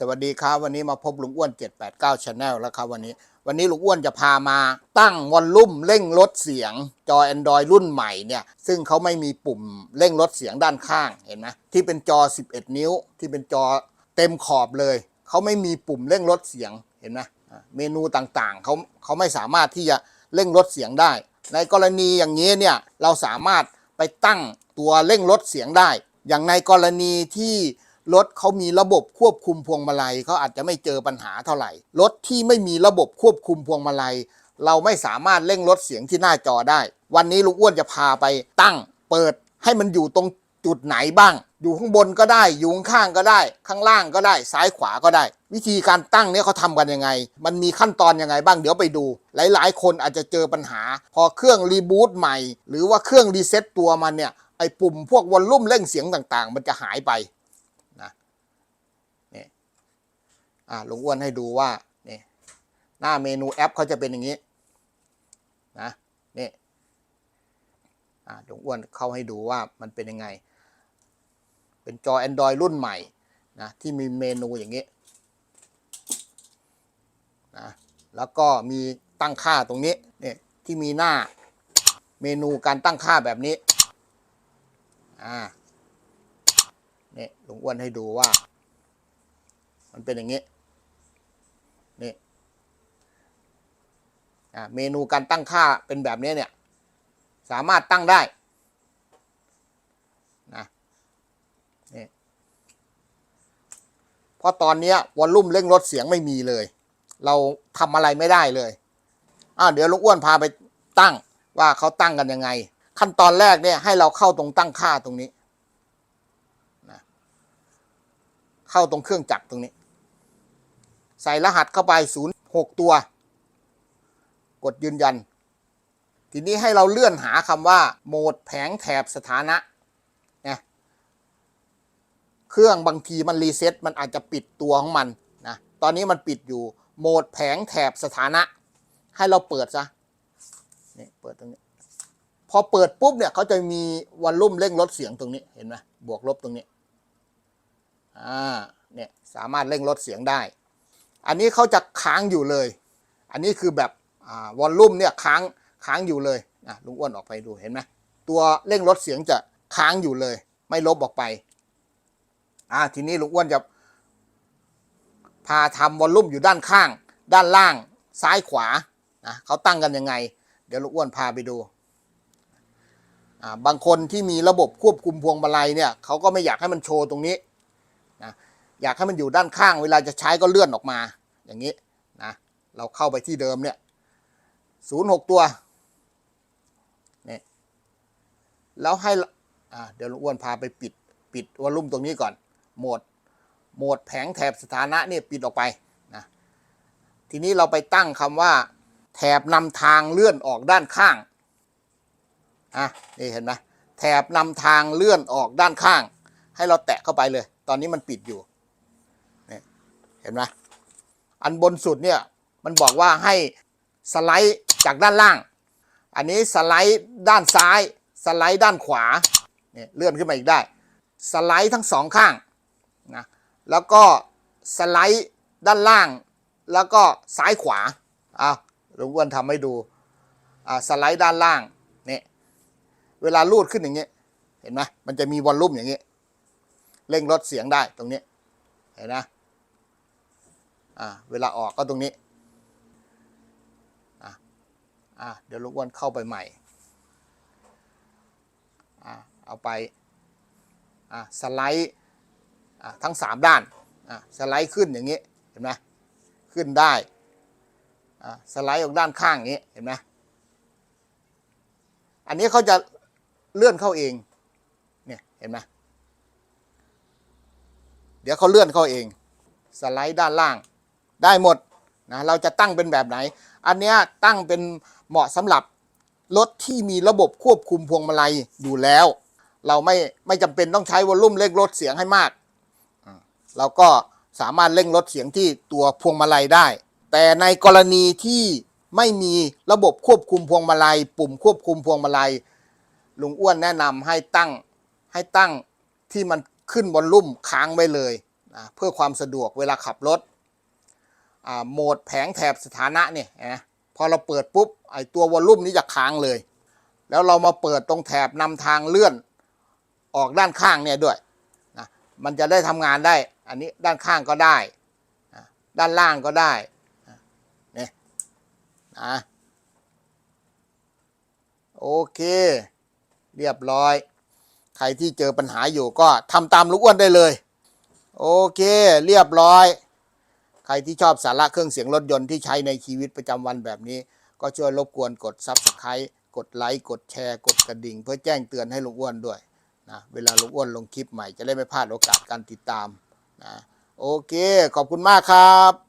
สวัสดีครับวันนี้มาพบลุงอ้วน 789 Channel แล้วครับวันนี้ วันนี้ลุงอ้วนจะพามาตั้งวอลลุ่มเร่งลดเสียงจอ Android รุ่นใหม่เนี่ย ซึ่งเขาไม่มีปุ่มเร่งลดเสียงด้านข้างเห็นไหมที่เป็นจอ 11 นิ้ว ที่เป็นจอเต็มขอบเลย เขาไม่มีปุ่มเร่งลดเสียงเห็นไหมเมนูต่างๆเขาเขาไม่สามารถที่จะเร่งลดเสียงได้ ในกรณีอย่างนี้เนี่ยเราสามารถไปตั้งตัวเร่งลดเสียงได้ อย่างในกรณีที่ รถเขามีระบบควบคุมพวงมาลัยเขาอาจจะไม่เจอปัญหาเท่าไหร่ รถที่ไม่มีระบบควบคุมพวงมาลัย เราไม่สามารถเร่งลดเสียงที่หน้าจอได้ วันนี้ลุงอ้วนจะพาไปตั้ง เปิดให้มันอยู่ตรงจุดไหนบ้าง อยู่ข้างบนก็ได้ อยู่ข้างก็ได้ ข้างล่างก็ได้ ซ้ายขวาก็ได้ วิธีการตั้งเนี่ยเขาทำกันยังไง มันมีขั้นตอนยังไงบ้าง เดี๋ยวไปดู หลาย ๆ คนอาจจะเจอปัญหา พอเครื่องรีบูตใหม่ หรือว่าเครื่องรีเซ็ตตัวมันเนี่ย ไอ้ปุ่มพวกวอลลุ่มเร่งเสียงต่าง ๆ มันจะหายไปนะนี่ อ่าลุงอ้วนให้ดูว่านี่หน้าเมนูแอปเขาจะเป็นอย่างนี้นะนี่อ่าลุงอ้วนเข้าให้ดูว่ามันเป็นยังไง เป็นจอ Android รุ่นใหม่นะที่มีเมนูอย่างนี้นะแล้วก็มีตั้งค่าตรงนี้เนี่ยที่มีหน้าเมนูการตั้งค่าแบบนี้อ่าเนี่ยลุงอ้วนให้ดูว่า มันเป็นอย่างนี้ นี่เมนูการตั้งค่าเป็นแบบนี้เนี่ย สามารถตั้งได้นะนี่เพราะตอนนี้วอลลุ่มเร่งลดเสียงไม่มีเลย เราทำอะไรไม่ได้เลยอ่าเดี๋ยวลุงอ้วนพาไปตั้งว่าเขาตั้งกันยังไง ขั้นตอนแรกเนี่ยให้เราเข้าตรงตั้งค่าตรงนี้นะเข้าตรงเครื่องจักรตรงนี้ ใส่รหัสเข้าไปศูนย์หกตัว กดยืนยัน ทีนี้ให้เราเลื่อนหาคำว่า โหมดแผงแถบสถานะนะเครื่องบางทีมันรีเซ็ตมันอาจจะปิดตัวของมันนะตอนนี้มันปิดอยู่โหมดแผงแถบสถานะ ให้เราเปิดซะนี่เปิดตรงนี้ พอเปิดปุ๊บเนี่ยเขาจะมีวอลลุ่มเร่งลดเสียงตรงนี้เห็นไหมบวกลบตรงนี้อ่าเนี่ยสามารถเร่งลดเสียงได้ อันนี้เขาจะค้างอยู่เลย อันนี้คือแบบวอลลุ่มเนี่ยค้างค้างอยู่เลยนะลุงอ้วนออกไปดูเห็นไหมตัวเร่งลดเสียงจะค้างอยู่เลย ไม่ลบออกไปอ่าทีนี้ลุงอ้วนจะพาทำวอลลุ่มอยู่ด้านข้าง ด้านล่างซ้ายขวานะเขาตั้งกันยังไง เดี๋ยวลุงอ้วนพาไปดูอ่าบางคนที่มีระบบควบคุมพวงมาลัยเนี่ยเขาก็ไม่อยากให้มันโชว์ตรงนี้ อยากให้มันอยู่ด้านข้างเวลาจะใช้ก็เลื่อนออกมา อย่างนี้นะเราเข้าไปที่เดิมเนี่ยศูนย์หกตัวนี่แล้วให้เดี๋ยวลุงอ้วนพาไปปิดปิดวอลลุ่มตรงนี้ก่อน โหมดโหมดแผงแถบสถานะเนี่ยปิดออกไปนะทีนี้เราไปตั้งคำว่า แถบนำทางเลื่อนออกด้านข้างอะนี่เห็นไหมแถบนำทางเลื่อนออกด้านข้าง ให้เราแตะเข้าไปเลย ตอนนี้มันปิดอยู่ เห็นไหมอันบนสุดเนี่ยมันบอกว่าให้สไลด์จากด้านล่าง อันนี้สไลด์ด้านซ้าย สไลด์ด้านขวาเนี่ยเลื่อนขึ้นมาอีกได้ สไลด์ทั้งสองข้างนะแล้วก็สไลด์ด้านล่าง แล้วก็ซ้ายขวาอ้าวหลวงอ้วนทำให้ดูอ่าสไลด์ด้านล่างเนี่ยเวลาลูดขึ้นอย่างเงี้ยเห็นไหมมันจะมีวอลลุ่มอย่างเงี้ยเร่งลดเสียงได้ตรงนี้เห็นนะอ่า เวลาออกก็ตรงนี้เดี๋ยวลูกอ้วนเข้าไปใหม่เอาไปสไลด์ทั้งสามด้านสไลด์ขึ้นอย่างนี้เห็นไหมขึ้นได้สไลด์ออกด้านข้างอย่างนี้เห็นไหมอันนี้เขาจะเลื่อนเข้าเองเนี่ยเห็นไหมเดี๋ยวเขาเลื่อนเข้าเอง สไลด์ด้านล่าง ได้หมดนะเราจะตั้งเป็นแบบไหน อันนี้ตั้งเป็นเหมาะสำหรับรถที่มีระบบควบคุมพวงมาลัยอยู่แล้ว เราไม่ไม่จำเป็นต้องใช้วอลลุ่มเร่งลดเสียงให้มาก เราก็สามารถเร่งลดเสียงที่ตัวพวงมาลัยได้ แต่ในกรณีที่ไม่มีระบบควบคุมพวงมาลัย ปุ่มควบคุมพวงมาลัยลุงอ้วนแนะนำให้ตั้งให้ตั้งที่มันขึ้นบนลุ่มค้างไว้เลยนะเพื่อความสะดวกเวลาขับรถ โหมดแผงแถบสถานะเนี่ยนะพอเราเปิดปุ๊บไอตัววอลลุ่มนี้จะค้างเลย แล้วเรามาเปิดตรงแถบนำทางเลื่อนออกด้านข้างเนี่ยด้วยนะมันจะได้ทำงานได้ อันนี้ด้านข้างก็ได้นะด้านล่างก็ได้นะเนี่ยนะโอเค เรียบร้อย ใครที่เจอปัญหาอยู่ก็ทำตามลูกอ้วนได้เลย โอเค เรียบร้อย ใครที่ชอบสาระเครื่องเสียงรถยนต์ที่ใช้ในชีวิตประจำวันแบบนี้ ก็ช่วยรบกวนกด Subscribe กดไลค์กดแชร์ กดกระดิ่ง เพื่อแจ้งเตือนให้ลุงอ้วนด้วยนะเวลาลุงอ้วนลงคลิปใหม่จะได้ไม่พลาดโอกาสการติดตามนะโอเค ขอบคุณมากครับ